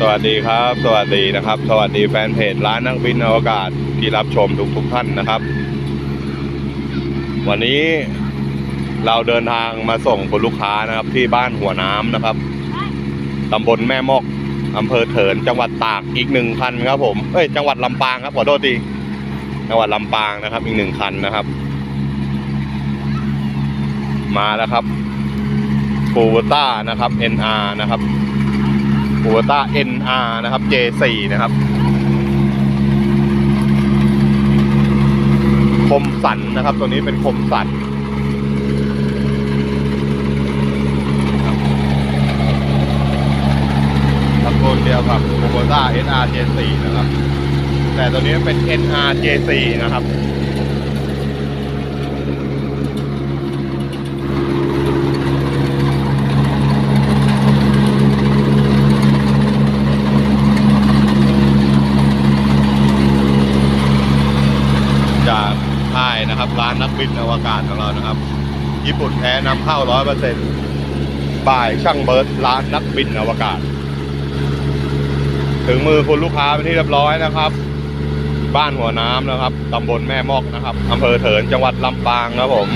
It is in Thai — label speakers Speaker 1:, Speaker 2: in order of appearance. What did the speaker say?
Speaker 1: สวัสดีครับ สวัสดีนะครับ สวัสดีแฟนเพจร้านนักบินอวกาศที่รับชมทุกทุกท่านนะครับ วันนี้เราเดินทางมาส่งคุณลูกค้านะครับ ที่บ้านหัวน้ำนะครับตำบลแม่มอกอำเภอเถิน จังหวัดตากอีกหนึ่งคันครับ ผมเอ้ยจังหวัดลำปางครับขอโทษทีจังหวัดลำปางนะครับ อีกหนึ่งคันนะครับ มาแล้วครับฟูต้านะครับ NR นะครับ โ o ต้า NR นะครับ J4 นะครับ คมสันนะครับ ตัวนี้เป็นคมสันตระกูลเดียวกับโ o ต้า NR J4 นะครับ แต่ตัวนี้เป็น NR J4 นะครับ จากค่ายนะครับ ร้านนักบินอวกาศของเรานะครับ ญี่ปุ่นแท้นำเข้าร้อยเปอร์เซ็นต์บ่ายช่างเบิร์ดร้านนักบินอวกาศ ถึงมือคุณลูกค้าเป็นที่เรียบร้อยนะครับ บ้านหัวน้ำนะครับตำบลแม่มอกนะครับอำเภอเถินจังหวัดลำปางครับผม